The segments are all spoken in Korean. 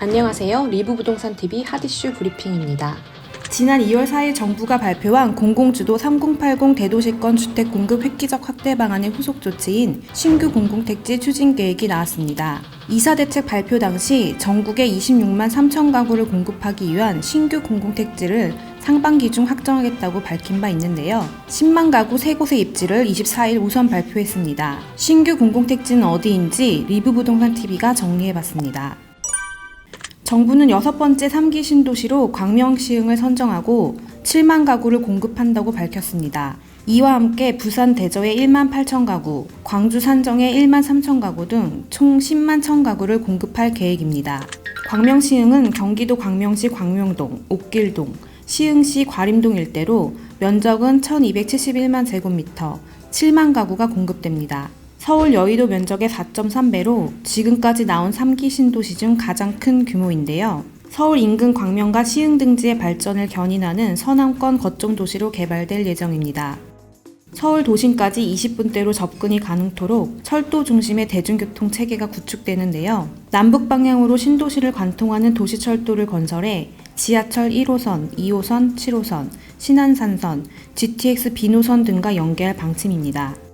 안녕하세요. 리브 부동산 TV 핫이슈 브리핑입니다. 지난 2월 4일 정부가 발표한 공공주도 3080 대도시권 주택 공급 획기적 확대 방안의 후속 조치인 신규 공공택지 추진 계획이 나왔습니다. 이사 대책 발표 당시 전국에 26만 3천 가구를 공급하기 위한 신규 공공택지를 상반기 중 확정하겠다고 밝힌 바 있는데요. 10만 가구 3곳의 입지를 24일 우선 발표했습니다. 신규 공공택지는 어디인지 리브부동산 TV가 정리해봤습니다. 정부는 여섯 번째 3기 신도시로 광명시흥을 선정하고 7만 가구를 공급한다고 밝혔습니다. 이와 함께 부산 대저의 1만 8천 가구, 광주 산정의 1만 3천 가구 등 총 10만 천 가구를 공급할 계획입니다. 광명시흥은 경기도 광명시 광명동, 옥길동, 시흥시 과림동 일대로 면적은 1271만 제곱미터, 7만 가구가 공급됩니다. 서울 여의도 면적의 4.3배로 지금까지 나온 3기 신도시 중 가장 큰 규모인데요. 서울 인근 광명과 시흥 등지의 발전을 견인하는 서남권 거점 도시로 개발될 예정입니다. 서울 도심까지 20분대로 접근이 가능토록 철도 중심의 대중교통 체계가 구축되는데요. 남북 방향으로 신도시를 관통하는 도시철도를 건설해 지하철 1호선, 2호선, 7호선, 신안산선, GTX 비노선 등과 연계할 방침입니다.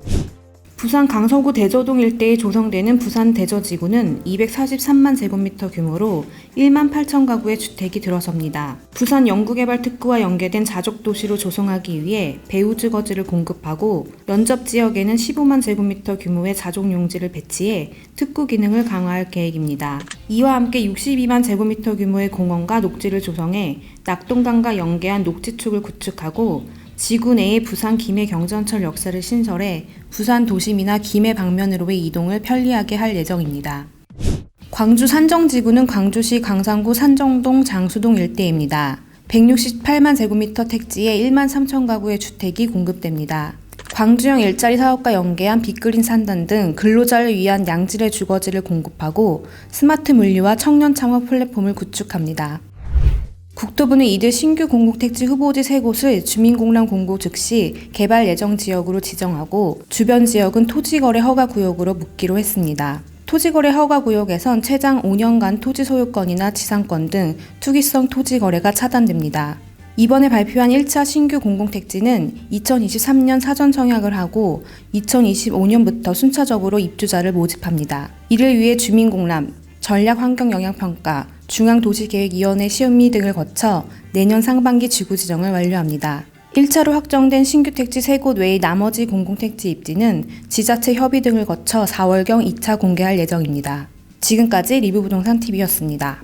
부산 강서구 대저동 일대에 조성되는 부산 대저지구는 243만 제곱미터 규모로 1만 8천 가구의 주택이 들어섭니다. 부산 연구개발특구와 연계된 자족도시로 조성하기 위해 배우주거지를 공급하고 면접 지역에는 15만 제곱미터 규모의 자족용지를 배치해 특구 기능을 강화할 계획입니다. 이와 함께 62만 제곱미터 규모의 공원과 녹지를 조성해 낙동강과 연계한 녹지축을 구축하고 지구 내의 부산 김해 경전철 역사를 신설해 부산 도심이나 김해 방면으로의 이동을 편리하게 할 예정입니다. 광주 산정지구는 광주시 강산구 산정동 장수동 일대입니다. 168만 제곱미터 택지에 1만 3천 가구의 주택이 공급됩니다. 광주형 일자리 사업과 연계한 빅그린 산단 등 근로자를 위한 양질의 주거지를 공급하고 스마트 물류와 청년 창업 플랫폼을 구축합니다. 국토부는 이들 신규 공공택지 후보지 세 곳을 주민공란 공고 즉시 개발 예정 지역으로 지정하고 주변 지역은 토지거래 허가 구역으로 묻기로 했습니다. 토지거래 허가 구역에선 최장 5년간 토지 소유권이나 지상권 등 투기성 토지 거래가 차단됩니다. 이번에 발표한 1차 신규 공공택지는 2023년 사전 청약을 하고 2025년부터 순차적으로 입주자를 모집합니다. 이를 위해 주민공람, 전략환경영향평가, 중앙도시계획위원회 시음미 등을 거쳐 내년 상반기 지구 지정을 완료합니다. 1차로 확정된 신규 택지 3곳 외의 나머지 공공택지 입지는 지자체 협의 등을 거쳐 4월경 2차 공개할 예정입니다. 지금까지 리뷰부동산 TV였습니다.